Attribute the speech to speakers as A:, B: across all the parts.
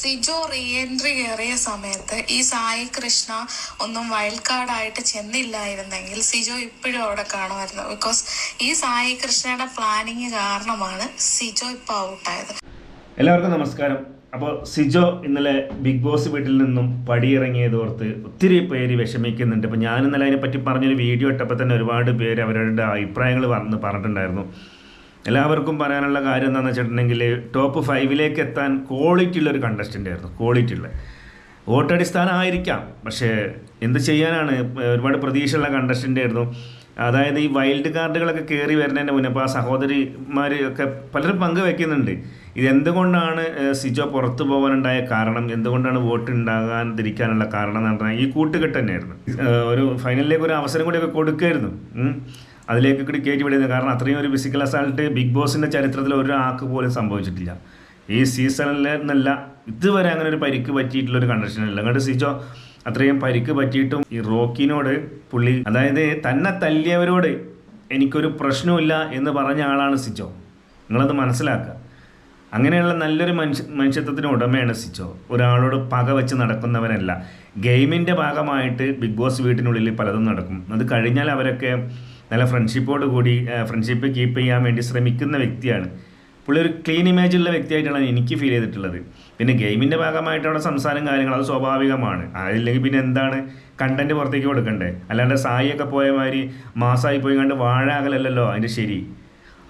A: Sijo reentry കയറിയ സമയത്ത് ഈ സായി കൃഷ്ണ ഒന്നും വൈൽഡ് കാർഡായിട്ട് ചെന്നില്ലായിരുന്നെങ്കിൽ സിജോ ഇപ്പോഴും അവിടെ കാണുമായിരുന്നു. ബിക്കോസ് ഈ സായി കൃഷ്ണയുടെ പ്ലാനിങ് കാരണമാണ് സിജോ ഇപ്പോൾ ഔട്ടായത്
B: എല്ലാവർക്കും നമസ്കാരം. അപ്പോൾ സിജോ ഇന്നലെ ബിഗ് ബോസ് വീട്ടിൽ നിന്നും പടിയിറങ്ങിയത് ഓർത്ത് ഒത്തിരി പേര് വിഷമിക്കുന്നുണ്ട്. അപ്പോൾ ഞാൻ ഇന്നലെ അതിനെപ്പറ്റി പറഞ്ഞൊരു വീഡിയോ ഇട്ടപ്പോൾ തന്നെ ഒരുപാട് പേര് അവരുടെ അഭിപ്രായങ്ങൾ പറഞ്ഞ് പറഞ്ഞിട്ടുണ്ടായിരുന്നു. എല്ലാവർക്കും പറയാനുള്ള കാര്യം എന്താണെന്ന് വെച്ചിട്ടുണ്ടെങ്കിൽ ടോപ്പ് ഫൈവിലേക്ക് എത്താൻ ക്വാളിറ്റി ഉള്ള ഒരു കണ്ടസ്റ്റന്റ് ആയിരുന്നു ക്വാളിറ്റി ഉള്ള. വോട്ടടിസ്ഥാനമായിരിക്കാം പക്ഷേ എന്ത് ചെയ്യാനാണ്? ഒരുപാട് പ്രതീക്ഷയുള്ള കണ്ടസ്റ്റന്റ് ആയിരുന്നു അതായത് ഈ വൈൽഡ് കാർഡുകളൊക്കെ കയറി വരുന്നതിന് മുന്നേ അപ്പോൾ ആ സഹോദരിമാർ ഒക്കെ പലരും പങ്കുവെക്കുന്നുണ്ട് ഇതെന്തുകൊണ്ടാണ് സിജോ പുറത്തു പോകാനുണ്ടായ കാരണം? എന്തുകൊണ്ടാണ് വോട്ട് ഉണ്ടാകാതിരിക്കാനുള്ള കാരണം എന്ന് പറഞ്ഞാൽ ഈ കൂട്ടുകെട്ട് തന്നെയായിരുന്നു. ഒരു ഫൈനലിലേക്ക് ഒരു അവസരം കൂടിയൊക്കെ കൊടുക്കുമായിരുന്നു ഉം. അതിലേക്ക് കൂടി കയറ്റി വിടുന്നത്. കാരണം അത്രയും ഒരു ഫിസിക്കൽ അസാൾട്ട് ബിഗ് ബോസിന്റെ ചരിത്രത്തിൽ ഒരു ആക്ക് പോലും സംഭവിച്ചിട്ടില്ല. ഈ സീസണിൽ നിന്നല്ല ഇതുവരെ അങ്ങനെ ഒരു പരിക്ക് പറ്റിയിട്ടുള്ള ഒരു കണ്ടീഷൻ ഇല്ല അങ്ങോട്ട് സിജോ അത്രയും പരിക്ക് പറ്റിയിട്ടും ഈ റോക്കിനോട് പുള്ളി അതായത് തന്നെ തല്ലിയവരോട് എനിക്കൊരു പ്രശ്നമില്ല എന്ന് പറഞ്ഞ ആളാണ് സിജോ. നിങ്ങളത് മനസ്സിലാക്കുക. അങ്ങനെയുള്ള നല്ലൊരു മനുഷ്യ മനുഷ്യത്വത്തിന് ഉടമയാണ് സിച്ചോ ഒരാളോട് പക വെച്ച് നടക്കുന്നവനല്ല. ഗെയിമിന്റെ ഭാഗമായിട്ട് ബിഗ് ബോസ് വീട്ടിനുള്ളിൽ പലതും നടക്കും. അത് കഴിഞ്ഞാൽ അവരൊക്കെ നല്ല ഫ്രണ്ട്ഷിപ്പോട് കൂടി ഫ്രണ്ട്ഷിപ്പ് കീപ്പ് ചെയ്യാൻ വേണ്ടി ശ്രമിക്കുന്ന വ്യക്തിയാണ്. പുള്ളി ഒരു ക്ലീൻ ഇമേജ് ഉള്ള വ്യക്തിയായിട്ടാണ് എനിക്ക് ഫീൽ ചെയ്തിട്ടുള്ളത്. പിന്നെ ഗെയിമിന്റെ ഭാഗമായിട്ടുള്ള സംസാരം കാര്യങ്ങൾ അത് സ്വാഭാവികമാണ്. അതില്ലെങ്കിൽ പിന്നെ എന്താണ് കണ്ടന്റ് പുറത്തേക്ക് കൊടുക്കണ്ടേ? അല്ലാണ്ട് സായിയൊക്കെ പോയ മാതിരി മാസമായി പോയി കണ്ട് വാഴാകലല്ലോ അതിന്റെ ശരി.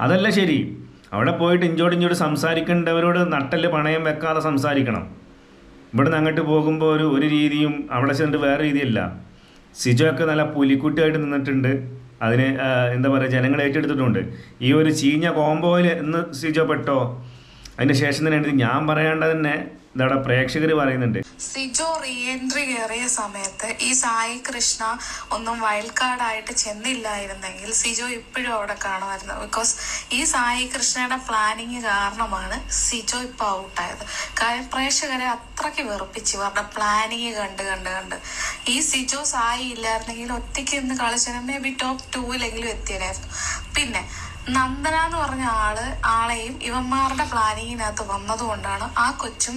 B: അതല്ല ശരി. അവിടെ പോയിട്ട് ഇഞ്ചോട് ഇഞ്ചോട് സംസാരിക്കേണ്ടവരോട് നട്ടൽ പണയം വെക്കാതെ സംസാരിക്കണം. ഇവിടുന്ന് അങ്ങോട്ട് പോകുമ്പോൾ ഒരു ഒരു രീതിയും അവിടെ ചെന്നിട്ട് വേറെ രീതിയല്ല. സിജോ ഒക്കെ നല്ല പുലിക്കുട്ടിയായിട്ട് നിന്നിട്ടുണ്ട്. അതിന് എന്താ പറയുക ജനങ്ങൾ ഏറ്റെടുത്തിട്ടുണ്ട്. ഈ ഒരു ചീഞ്ഞ കോംബോയിൽ എന്ന് സിജോ പെട്ടോ? അതിന് ശേഷം തന്നെ ഞാൻ പറയാണ്ട് തന്നെ ഇതവിടെ പ്രേക്ഷകർ പറയുന്നുണ്ട്.
A: സിജോ റീഎൻട്രി കയറിയ സമയത്ത് ഈ സായി കൃഷ്ണ ഒന്നും വൈൽഡ് കാർഡായിട്ട് ചെന്നില്ലായിരുന്നെങ്കിൽ സിജോ ഇപ്പോഴും അവിടെ കാണുമായിരുന്നു. ബിക്കോസ് ഈ സായി കൃഷ്ണയുടെ പ്ലാനിങ് കാരണമാണ് സിജോ ഇപ്പോൾ ഔട്ടായത് കാര്യം പ്രേക്ഷകരെ അത്രയ്ക്ക് വെറുപ്പിച്ച് ഇവരുടെ പ്ലാനിങ് കണ്ട് കണ്ട് കണ്ട് ഈ സിജോ സായി ഇല്ലായിരുന്നെങ്കിൽ ഒറ്റയ്ക്ക് ഇന്ന് കളിച്ചാൽ മേ ബി ടോപ്പ് ടൂവിലെങ്കിലും എത്തിയതായിരുന്നു പിന്നെ നന്ദന എന്ന് പറഞ്ഞ ആൾ ആളെയും ഇവന്മാരുടെ പ്ലാനിങ്ങിനകത്ത് വന്നതുകൊണ്ടാണ് ആ കൊച്ചും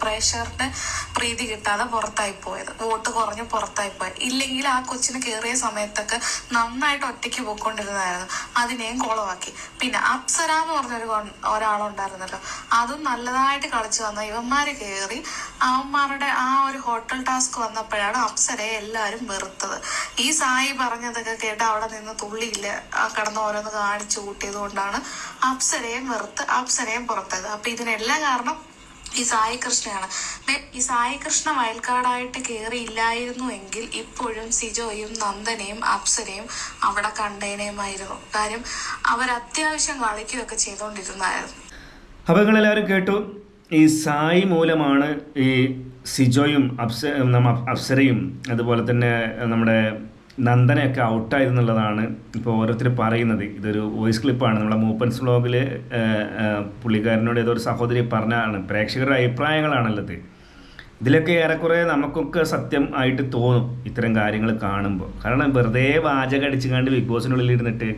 A: പ്രേക്ഷകരുടെ പ്രീതി കിട്ടാതെ പുറത്തായി പോയത്. വോട്ട് കുറഞ്ഞ് പുറത്തായി പോയത്. ഇല്ലെങ്കിൽ ആ കൊച്ചിന് കയറിയ സമയത്തൊക്കെ നന്നായിട്ട് ഒറ്റയ്ക്ക് പോയിക്കൊണ്ടിരുന്നതായിരുന്നു. അതിനെയും കുളവാക്കി പിന്നെ അപ്സര എന്ന് പറഞ്ഞൊരു ഒരാളുണ്ടായിരുന്നല്ലോ. അതും നല്ലതായിട്ട് കളിച്ചു വന്ന ഇവന്മാര് കയറി അവന്മാരുടെ ആ ഒരു ഹോട്ടൽ ടാസ്ക് വന്നപ്പോഴാണ് അപ്സരയെ എല്ലാവരും വെറുത്തത്. ഈ സായി പറഞ്ഞതൊക്കെ കേട്ട് അവിടെ നിന്ന് തുള്ളിയില്ല. കിടന്ന് ഓരോന്ന് കാണിച്ചു കൂട്ടിയത് കൊണ്ടാണ് അപ്സരയും വെറുത്ത് അപ്സരയും പുറത്തത് അപ്പൊ ഇതിനെല്ലാം കാരണം ഈ സായി കൃഷ്ണയാണ്. ഈ സായി കൃഷ്ണ വയൽക്കാടായിട്ട് കയറിയില്ലായിരുന്നു എങ്കിൽ ഇപ്പോഴും സിജോയും നന്ദനയും അപ്സരയും അവിടെ കണ്ടേനയുമായിരുന്നു. കാര്യം അവർ അത്യാവശ്യം കളിക്കുകയൊക്കെ ചെയ്തുകൊണ്ടിരുന്നായിരുന്നു
B: അപ്പോൾ നിങ്ങളെല്ലാവരും കേട്ടു. ഈ സായി മൂലമാണ് ഈ സിജോയും അപ്സ അപ്സരയും അതുപോലെ തന്നെ നമ്മുടെ നന്ദനയൊക്കെ ഔട്ടായിരുന്നുള്ളതാണ് ഇപ്പോൾ ഓരോരുത്തർ പറയുന്നത്. ഇതൊരു വോയിസ് ക്ലിപ്പാണ്. നമ്മുടെ മൂപ്പൻസ് വ്ളോഗിൽ പുള്ളിക്കാരനോട് ഏതോ ഒരു സഹോദരി പറഞ്ഞതാണ്. പ്രേക്ഷകരുടെ അഭിപ്രായങ്ങളാണല്ലത് ഇതിലൊക്കെ ഏറെക്കുറെ നമുക്കൊക്കെ സത്യം ആയിട്ട് തോന്നും ഇത്തരം കാര്യങ്ങൾ കാണുമ്പോൾ കാരണം വെറുതെ വാചകം അടിച്ചു കണ്ട് ബിഗ് ബോസിനുള്ളിൽ ഇരുന്നിട്ട്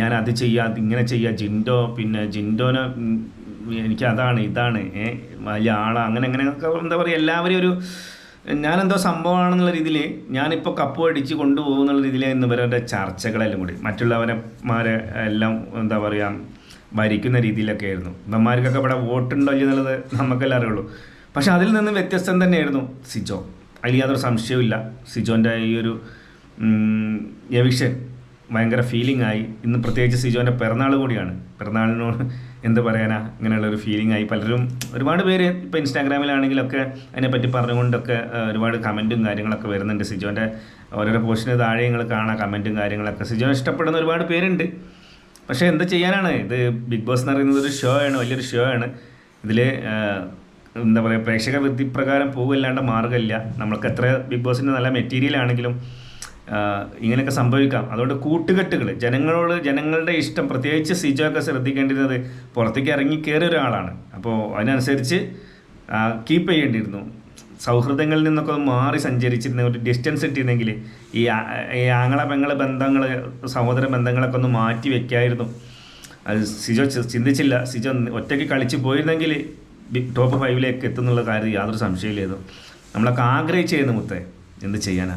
B: ഞാൻ അത് ചെയ്യാം അത് ഇങ്ങനെ ചെയ്യുക ജിൻഡോ പിന്നെ ജിൻഡോനെ എനിക്ക് അതാണ് ഇതാണ് വലിയ ആളാണ് അങ്ങനെ അങ്ങനെയൊക്കെ എന്താ പറയുക എല്ലാവരും ഒരു ഞാനെന്തോ സംഭവമാണെന്നുള്ള രീതിയിൽ ഞാനിപ്പോൾ കപ്പ് അടിച്ച് കൊണ്ടുപോകുന്നുള്ള ഇന്ന് ഇവരുടെ ചർച്ചകളെല്ലാം കൂടി മറ്റുള്ളവരെമാരെ എല്ലാം എന്താ പറയുക ഭരിക്കുന്ന രീതിയിലൊക്കെ ആയിരുന്നു. ഇവന്മാർക്കൊക്കെ ഇവിടെ വോട്ടുണ്ടോ എന്നുള്ളത് നമുക്കെല്ലാം അറിയുള്ളൂ. പക്ഷെ അതിൽ നിന്ന് വ്യത്യസ്തം തന്നെയായിരുന്നു സിജോ. അതിൽ യാതൊരു സംശയവുമില്ല. സിജോന്റെ ഈ ഒരു എവിഷൻ ഭയങ്കര ഫീലിംഗ് ആയി. ഇന്ന് പ്രത്യേകിച്ച് സിജോന്റെ പിറന്നാൾ കൂടിയാണ്. പിറന്നാളിനോട് എന്ത് പറയാനാ? ഇങ്ങനെയുള്ള ഒരു ഫീലിംഗ് ആയി. പലരും ഒരുപാട് പേര് ഇപ്പോൾ ഇൻസ്റ്റാഗ്രാമിലാണെങ്കിലൊക്കെ അതിനെപ്പറ്റി പറഞ്ഞുകൊണ്ടൊക്കെ ഒരുപാട് കമന്റും കാര്യങ്ങളൊക്കെ വരുന്നുണ്ട്. സിജോന്റെ ഓരോരോ പോസ്റ്റിന് താഴെ നിങ്ങൾ കാണാം കമന്റും കാര്യങ്ങളൊക്കെ. സിജോൻ ഇഷ്ടപ്പെടുന്ന ഒരുപാട് പേരുണ്ട്. പക്ഷേ എന്ത് ചെയ്യാനാണ്? ഇത് ബിഗ് ബോസ് എന്ന് പറയുന്നത് ഒരു ഷോ ആണ് വലിയൊരു ഷോ ആണ്. ഇതിൽ എന്താ പറയുക പ്രേക്ഷക വൃത്തി പ്രകാരം പോകില്ലാണ്ട് മാർഗമില്ല നമ്മൾക്ക് എത്ര ബിഗ് ബോസിന്റെ നല്ല മെറ്റീരിയൽ ആണെങ്കിലും ഇങ്ങനെയൊക്കെ സംഭവിക്കാം. അതുകൊണ്ട് കൂട്ടുകെട്ടുകൾ ജനങ്ങളോട് ജനങ്ങളുടെ ഇഷ്ടം പ്രത്യേകിച്ച് സിജോ ഒക്കെ ശ്രദ്ധിക്കേണ്ടിരുന്നത് പുറത്തേക്ക് ഇറങ്ങി കയറിയ ഒരാളാണ്. അപ്പോൾ അതിനനുസരിച്ച് കീപ്പ് ചെയ്യേണ്ടിയിരുന്നു. സൗഹൃദങ്ങളിൽ നിന്നൊക്കെ മാറി സഞ്ചരിച്ചിരുന്ന ഒരു ഡിസ്റ്റൻസ് ഇട്ടിരുന്നെങ്കിൽ ഈ ആങ്ങള പെങ്ങളെ ബന്ധങ്ങൾ സഹോദര ബന്ധങ്ങളൊക്കെ ഒന്ന് മാറ്റി വെക്കായിരുന്നു. അത് സിജോ ചിന്തിച്ചില്ല. സിജോ ഒറ്റയ്ക്ക് കളിച്ച് പോയിരുന്നെങ്കിൽ ടോപ്പ് ഫൈവിലേക്ക് എത്തുന്നുള്ള കാര്യം യാതൊരു സംശയമില്ലായിരുന്നു നമ്മളൊക്കെ ആഗ്രഹിച്ചായിരുന്നു മുത്തേ എന്ത് ചെയ്യാനാ?